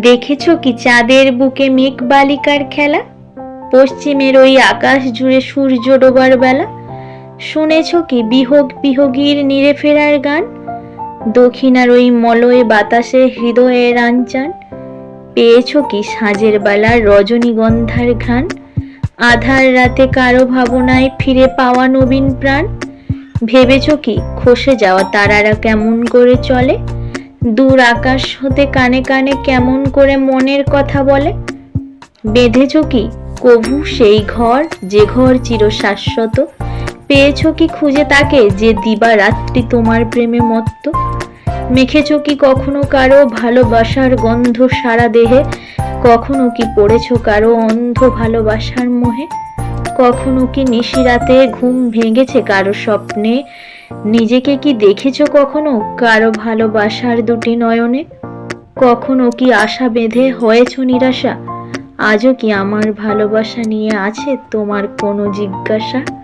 দেখেছ কি চাঁদের বুকে মেঘ বালিকার খেলা? পশ্চিমের ওই আকাশ জুড়ে সূর্য ডোবার বেলা? শুনেছ কি বিহোগ বিহোগীর নিরে ফেরার গান? দক্ষিণার ওই মলয় বাতাসে হৃদয়ের আঞ্চান পেয়েছ কি সাঁঝের বেলার রজনীগন্ধার ঘ্রাণ? আধার রাতে কারও ভাবনায় ফিরে পাওয়া নবীন প্রাণ? ভেবেছ কি খসে যাওয়া তারারা কেমন করে চলে? দূর আকাশ হতে কানে কানে কেমন করে মনের কথা বলে? বেঁধেছ কি? কভু সেই ঘর, যে ঘর চির শাশ্বত পেয়েছ কি খুঁজে তাকে, যে দিবা রাত্রি তোমার প্রেমে মত্ত? মেখেছ কি কখনো কারও ভালোবাসার গন্ধ সারা দেহে? কখনো কি পড়েছ কারও অন্ধ ভালোবাসার মোহে? কখনো কি নিশিরাতে ঘুম ভেঙেছে কারও স্বপ্নে? নিজেকে কি দেখেছ কখনো? কারও ভালোবাসার দুটি নয়নে? কখনো কি আশা বেঁধে হয়েছ নিরাশা? আজও কি আমার ভালোবাসা নিয়ে আছে তোমার কোনো জিজ্ঞাসা?